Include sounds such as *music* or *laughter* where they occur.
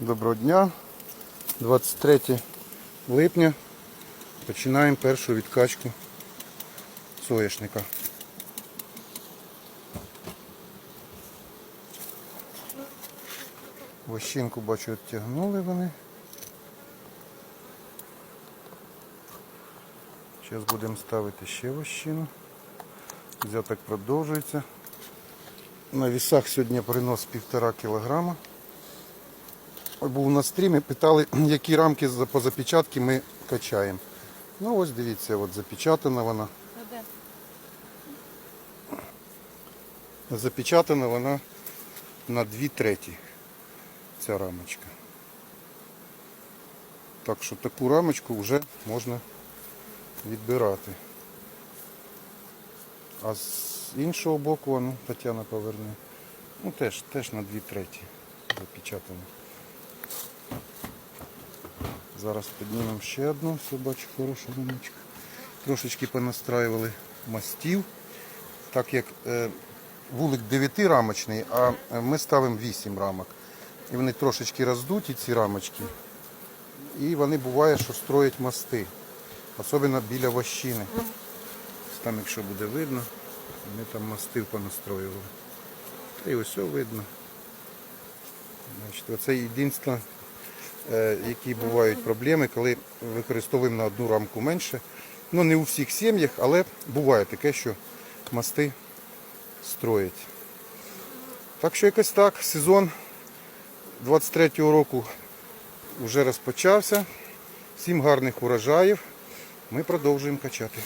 Доброго дня. 23 липня. Починаємо першу відкачку соняшника. Вощинку бачу, відтягнули вони. Зараз будемо ставити ще вощину. Взяток продовжується. На вісах сьогодні принос півтора кілограма. Був на стрімі, питали, *clears throat* які рамки по запечатці ми качаємо. Ну ось дивіться, от запечатана вона. Запечатана вона на 2 треті. Ця рамочка. Так що таку рамочку вже можна відбирати. А з іншого боку, ну, Тетяна поверне. Ну теж, теж на 2 треті запечатано. Зараз піднімемо ще одну, все бачу, хороша рамочка. Трошечки понастраювали мастів, так як е, вулик 9 рамочний, а е, ми ставимо 8 рамок. І вони трошечки роздуті, ці рамочки. І вони буває, що строять мости. Особливо біля вощини. Там, якщо буде видно, ми там мостив понастроювали. Та й ось все видно. Значить, оце єдине, е, які бувають проблеми, коли використовуємо на одну рамку менше. Ну не у всіх сім'ях, але буває таке, що мости строять. Так що якось так, сезон 23-го року вже розпочався. Всім гарних урожаїв. Ми продовжуємо качати.